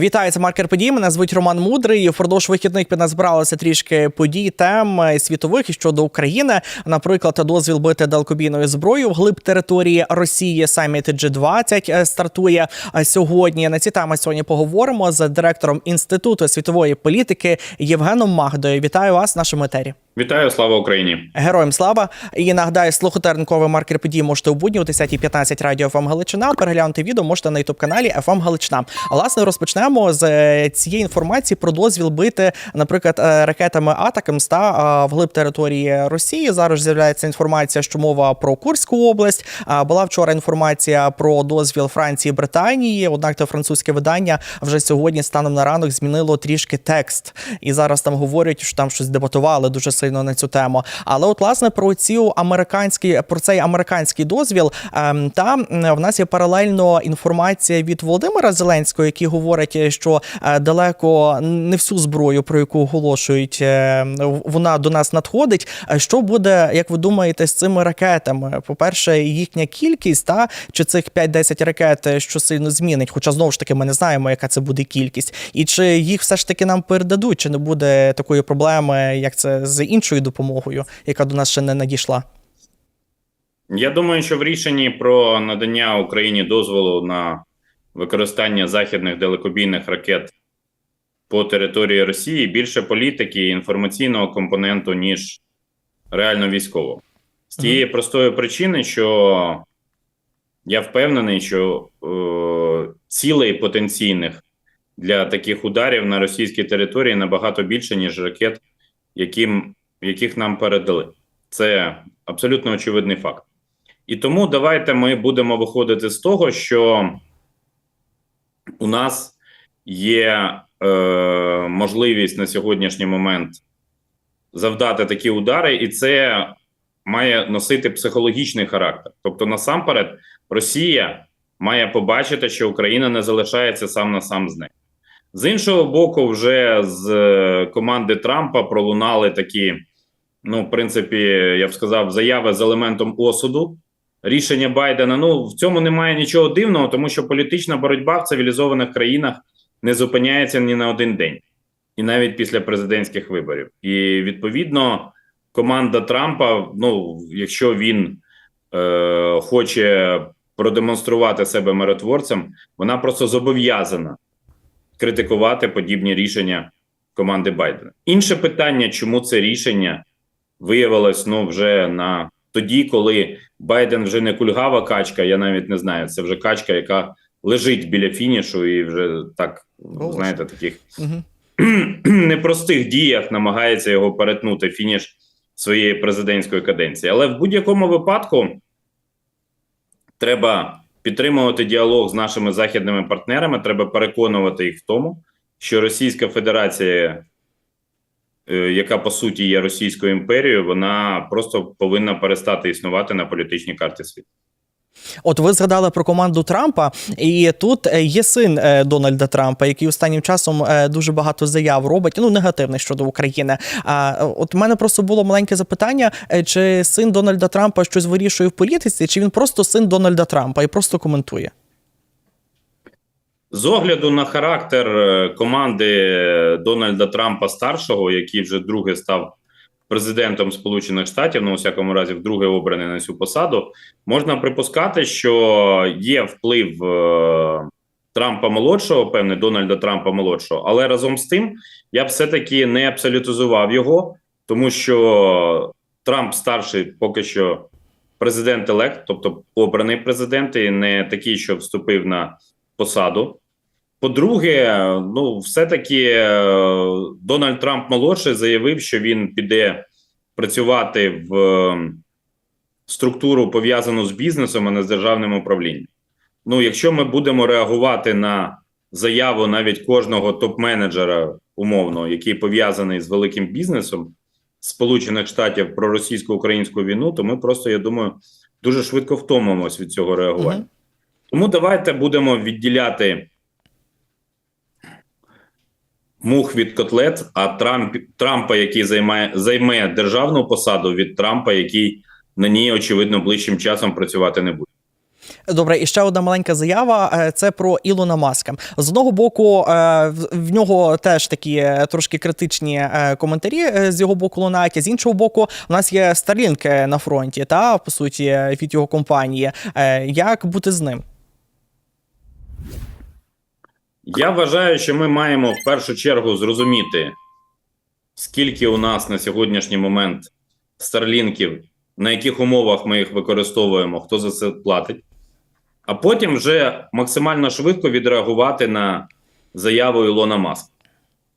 Вітаю, це маркер подій. Мене звуть Роман Мудрий. Впродовж вихідних під нас збиралося трішки подій, тем е, світових і щодо України. Наприклад, дозвіл бити далекобійною зброєю вглиб території Росії. Саміт G20 е, стартує е, сьогодні. На ці теми сьогодні поговоримо з директором інституту світової політики Євгеном Магдою. Вітаю вас в нашому етері. Вітаю, слава Україні! Героям слава і нагадаю, слухати ранковий маркер подій можете у будні о 10.15 радіо ФМ Галичина. Переглянути відео можете на ютуб каналі ФМ Галичина. А власне розпочнемо з е, цієї інформації про дозвіл бити, наприклад, е, ракетами Атакамс та е, вглиб території Росії. Зараз з'являється інформація, що мова про Курську область. Була вчора інформація про дозвіл Франції і Британії. Однак те французьке видання вже сьогодні станом на ранок змінило трішки текст. І зараз там говорять, що там щось дебатували дуже сильно на цю тему. Але от власне про ці американські про цей американський дозвіл ем, та в нас є паралельно інформація від Володимира Зеленського, який говорить, що е, далеко не всю зброю, про яку оголошують, е, вона до нас надходить. Е, Що буде, як ви думаєте, з цими ракетами? По-перше, їхня кількість, та чи цих 5-10 ракет е, що сильно змінить? Хоча знову ж таки ми не знаємо, яка це буде кількість, і чи їх все ж таки нам передадуть, чи не буде такої проблеми, як це з іншою допомогою, яка до нас ще не надійшла? Я думаю, що в рішенні про надання Україні дозволу на використання західних далекобійних ракет по території Росії більше політики і інформаційного компоненту, ніж реально військового. З тієї простої причини, що я впевнений, що е, цілей потенційних для таких ударів на російській території набагато більше, ніж ракет, яким, яких нам передали. Це абсолютно очевидний факт. І тому давайте ми будемо виходити з того, що у нас є е, можливість на сьогоднішній момент завдати такі удари, і це має носити психологічний характер. Тобто, насамперед, Росія має побачити, що Україна не залишається сам на сам з нею. З іншого боку, вже з е, команди Трампа пролунали такі, ну, в принципі, я б сказав, заяви з елементом осуду. Рішення Байдена. Ну в цьому немає нічого дивного, тому що політична боротьба в цивілізованих країнах не зупиняється ні на один день, і навіть після президентських виборів. І відповідно, команда Трампа, ну якщо він е, хоче продемонструвати себе миротворцем, вона просто зобов'язана критикувати подібні рішення команди Байдена. Інше питання, чому це рішення виявилось ну вже на тоді, коли Байден вже не кульгава качка, я навіть не знаю. Це вже качка, яка лежить біля фінішу, і вже так Голос. знаєте, таких Угу. непростих діях намагається його перетнути фініш своєї президентської каденції. Але в будь-якому випадку треба підтримувати діалог з нашими західними партнерами. Треба переконувати їх в тому, що Російська Федерація, яка по суті є Російською імперією, вона просто повинна перестати існувати на політичній карті світу. От ви згадали про команду Трампа, і тут е, є син е, Дональда Трампа, який останнім часом е, дуже багато заяв робить, ну негативних щодо України. А е, от у мене просто було маленьке запитання: е, чи син Дональда Трампа щось вирішує в політиці, чи він просто син Дональда Трампа і просто коментує? З огляду на характер е, команди Дональда Трампа старшого, який вже друге став президентом Сполучених Штатів, ну у всякому разі, вдруге обраний на цю посаду, можна припускати, що є вплив е, Трампа молодшого, певне, Дональда Трампа молодшого, але разом з тим я б все-таки не абсолютизував його, тому що Трамп старший поки що президент елект, тобто обраний президент, і не такий, що вступив на посаду. По-друге, ну, все-таки е, Дональд Трамп молодший заявив, що він піде працювати в е, структуру пов'язану з бізнесом, а не з державним управлінням. Ну, якщо ми будемо реагувати на заяву навіть кожного топ-менеджера умовно, який пов'язаний з великим бізнесом Сполучених Штатів про російсько-українську війну, то ми просто, я думаю, дуже швидко втомимось від цього реагування. Тому давайте будемо відділяти мух від котлет, а Трамп, Трампа, який займає, займе державну посаду від Трампа, який на ній, очевидно, ближчим часом працювати не буде. Добре, і ще одна маленька заява. е, Це про Ілона Маска. З одного боку, е, в- нього теж такі е, трошки критичні коментарі з його боку лунають. З іншого боку, у нас є Starlink на фронті, та по суті від його компанії. Як бути з ним? Я вважаю, що ми маємо в першу чергу зрозуміти, скільки у нас на сьогоднішній момент старлінків, на яких умовах ми їх використовуємо, хто за це платить, а потім вже максимально швидко відреагувати на заяву Ілона Маска.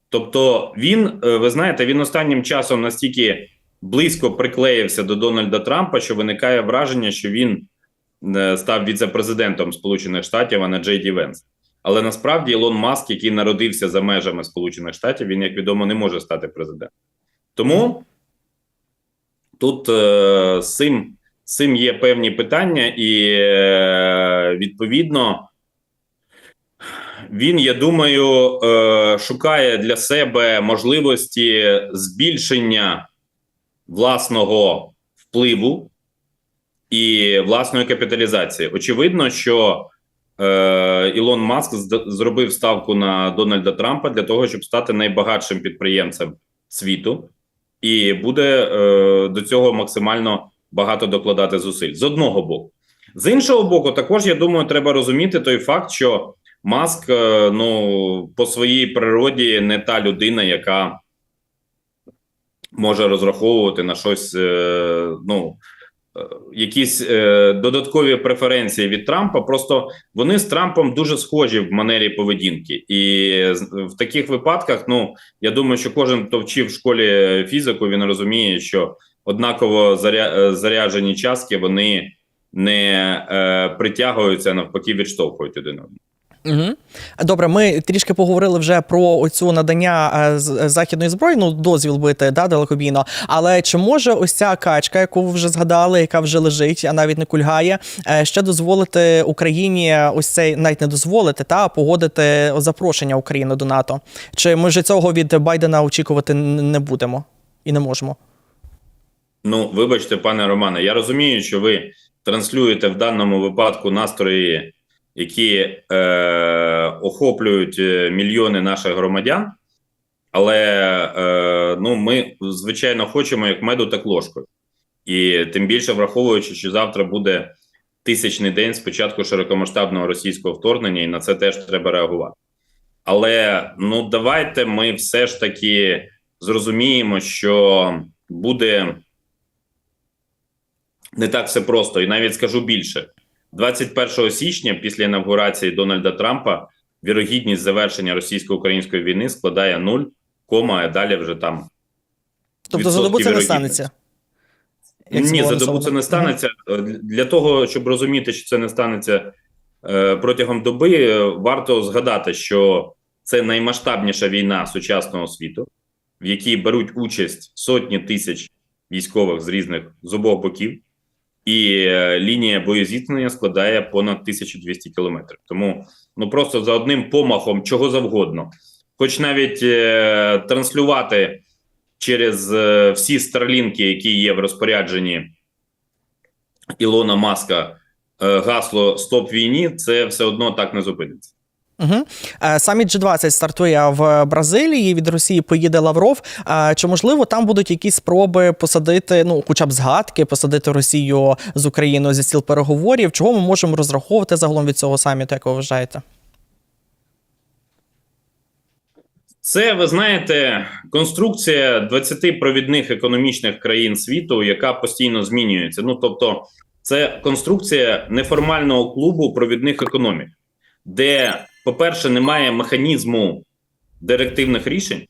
Тобто, він, е, ви знаєте, він останнім часом настільки близько приклеївся до Дональда Трампа, що виникає враження, що він е, став віце-президентом Сполучених Штатів, а не Джей Ді Венс. Але насправді Ілон Маск, який народився за межами Сполучених Штатів, він, як відомо, не може стати президентом. Тому тут е, з цим, є певні питання, і е, відповідно він, я думаю, е, шукає для себе можливості збільшення власного впливу і власної капіталізації. Очевидно, що Ілон Маск зробив ставку на Дональда Трампа для того, щоб стати найбагатшим підприємцем світу, і буде е, до цього максимально багато докладати зусиль з одного боку. З іншого боку, також я думаю, треба розуміти той факт, що Маск е, ну по своїй природі не та людина, яка може розраховувати на щось, е, ну е, якісь е, додаткові преференції від Трампа. Просто вони з Трампом дуже схожі в манері поведінки, і в таких випадках, ну я думаю, що кожен, хто вчив в школі фізику, він розуміє, що однаково заря- е, заряджені частки вони не е, притягуються, навпаки, відштовхують один одного. Угу. Добре, ми трішки поговорили вже про оцю надання е, західної зброї, ну дозвіл бити да, далекобійно. Але чи може ось ця качка, яку ви вже згадали, яка вже лежить, а навіть не кульгає, е, ще дозволити Україні ось цей навіть не дозволити, та погодити запрошення України до НАТО? Чи ми вже цього від Байдена очікувати не будемо і не можемо? Ну, вибачте, пане Романе, я розумію, що ви транслюєте в даному випадку настрої, які е, охоплюють е, мільйони наших громадян, але е, ну, ми, звичайно, хочемо як меду, так ложкою. І тим більше враховуючи, що завтра буде тисячний день з початку широкомасштабного російського вторгнення, і на це теж треба реагувати. Але ну давайте ми все ж таки зрозуміємо, що буде не так все просто, і навіть скажу більше: 21 січня, після інавгурації Дональда Трампа, вірогідність завершення російсько-української війни складає 0, кома, а далі вже там. Тобто за добу це не станеться. Як Ні, за добу це не станеться. Для того, щоб розуміти, що це не станеться е, протягом доби, е, варто згадати, що це наймасштабніша війна сучасного світу, в якій беруть участь сотні тисяч військових з різних з обох боків, і е, лінія боєзіткнення складає понад 1200 кілометрів. Тому ну просто за одним помахом чого завгодно, хоч навіть е, транслювати через е, всі старлінки, які є в розпорядженні Ілона Маска, е, гасло Стоп війні, це все одно так не зупиниться. Угу. Саміт G20 стартує в Бразилії. Від Росії поїде Лавров. Е, Чи можливо там будуть якісь спроби посадити, ну хоча б згадки, посадити Росію з Україною за стіл переговорів? Чого ми можемо розраховувати загалом від цього саміту, як ви вважаєте? Це ви знаєте, конструкція 20 провідних економічних країн світу, яка постійно змінюється. Ну тобто, це конструкція неформального клубу провідних економік, де, по-перше, немає механізму директивних рішень.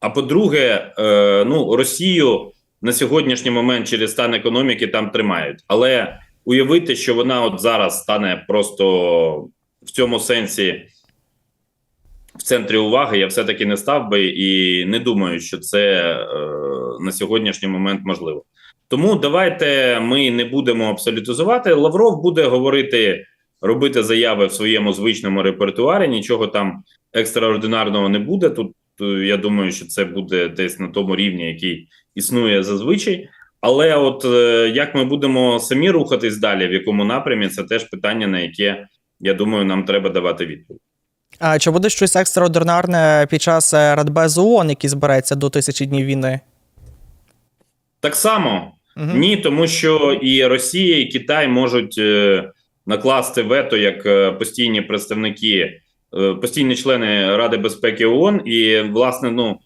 А по-друге, е, ну Росію на сьогоднішній момент через стан економіки там тримають. Але уявити, що вона от зараз стане просто в цьому сенсі в центрі уваги, я все-таки не став би і не думаю, що це е, на сьогоднішній момент можливо. Тому давайте ми не будемо абсолютизувати. Лавров буде говорити, робити заяви в своєму звичному репертуарі. Нічого там екстраординарного не буде. Тут е, я думаю, що це буде десь на тому рівні, який існує зазвичай. Але от е, як ми будемо самі рухатись далі, в якому напрямі, це теж питання, на яке я думаю, нам треба давати відповідь. А чи буде щось екстраординарне під час е, Радбезу ООН, який збереться до тисячі днів війни? Так само Мгм. ні, тому що і Росія, і Китай можуть накласти вето як е, постійні представники, е, постійні члени Ради безпеки ООН, і власне, ну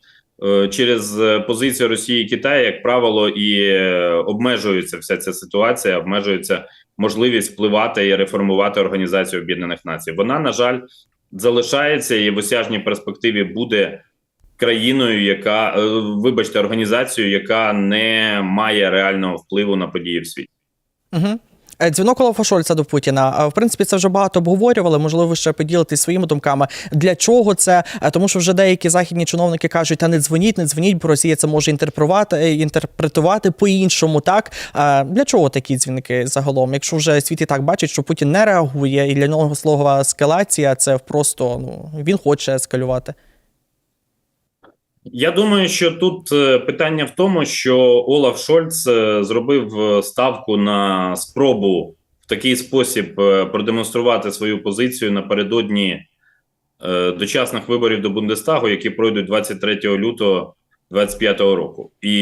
е, через позицію Росії і Китаю, як правило, і обмежується вся ця ситуація, обмежується можливість впливати і реформувати Організацію Об'єднаних Націй. Вона, на жаль, залишається і в осяжній перспективі буде країною, яка вибачте, організацією, яка не має реального впливу на події в світі. Угу. Дзвінок Олафа Шольца до Путіна. А, В принципі, це вже багато обговорювали. Можливо, ще поділитесь своїми думками. Для чого це? Е, Тому що вже деякі західні чиновники кажуть, та не дзвоніть, не дзвоніть, бо Росія це може інтерпретувати, е, інтерпретувати по-іншому. Так для чого такі дзвінки загалом? Якщо вже світ і так бачить, що Путін не реагує, і для нього слова ескалація це просто ну він хоче ескалювати. Я думаю, що тут е, питання в тому, що Олаф Шольц е, зробив е, ставку на спробу в такий спосіб продемонструвати свою позицію напередодні дочасних виборів до Бундестагу, які пройдуть 23 лютого 2025 року. І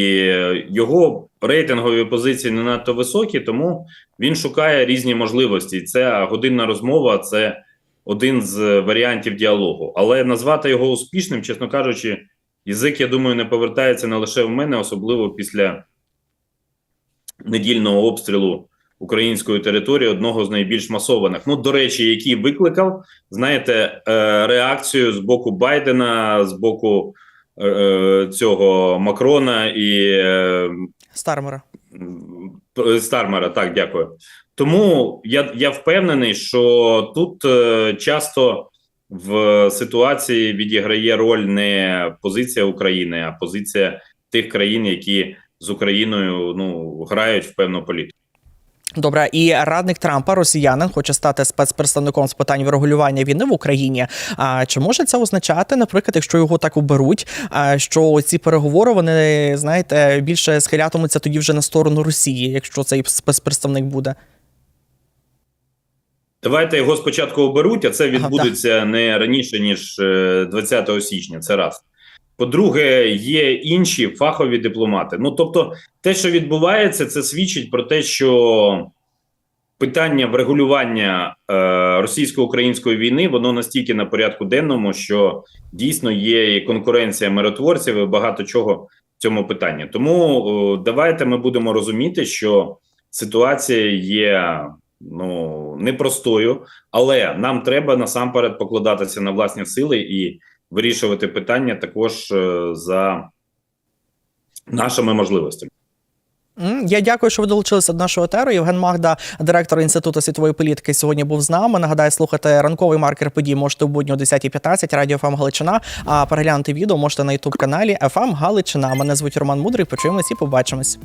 його рейтингові позиції не надто високі, тому він шукає різні можливості. Ця годинна розмова це один з варіантів діалогу. Але назвати його успішним, чесно кажучи. Язик, я думаю, не повертається не лише в мене, особливо після недільного обстрілу української території, одного з найбільш масованих. Ну, до речі, який викликав, знаєте, е, реакцію з боку Байдена, з боку е, е, цього Макрона і Стармера. Стармера, так, дякую. Тому я, я впевнений, що тут часто в ситуації відіграє роль не позиція України, а позиція тих країн, які з Україною ну грають в певну політику. Добре, і радник Трампа, росіянин, хоче стати спецпредставником з питань врегулювання війни в Україні. А чи може це означати, наприклад, якщо його так оберуть, що ці переговори вони знаєте більше схилятимуться тоді вже на сторону Росії, якщо цей спецпредставник буде? Давайте його спочатку оберуть, а це Ага, відбудеться не раніше ніж е, 20 січня. Це раз. По-друге, є інші фахові дипломати. Ну тобто, те, що відбувається, це свідчить про те, що питання врегулювання е, російсько-української війни воно настільки на порядку денному, що дійсно є і конкуренція миротворців і багато чого в цьому питанні. Тому е, давайте ми будемо розуміти, що ситуація є ну непростою, але нам треба насамперед покладатися на власні сили і вирішувати питання також е, за нашими можливостями. Я дякую, що ви долучилися до нашого етеру. Євген Магда, директор інституту світової політики, сьогодні був з нами. Нагадаю, слухати ранковий маркер подій можете у будні о 10.15, радіо ФМ Галичина. А переглянути відео можете на ютуб каналі ФМ Галичина. Мене звуть Роман Мудрий. Почуємось і побачимось.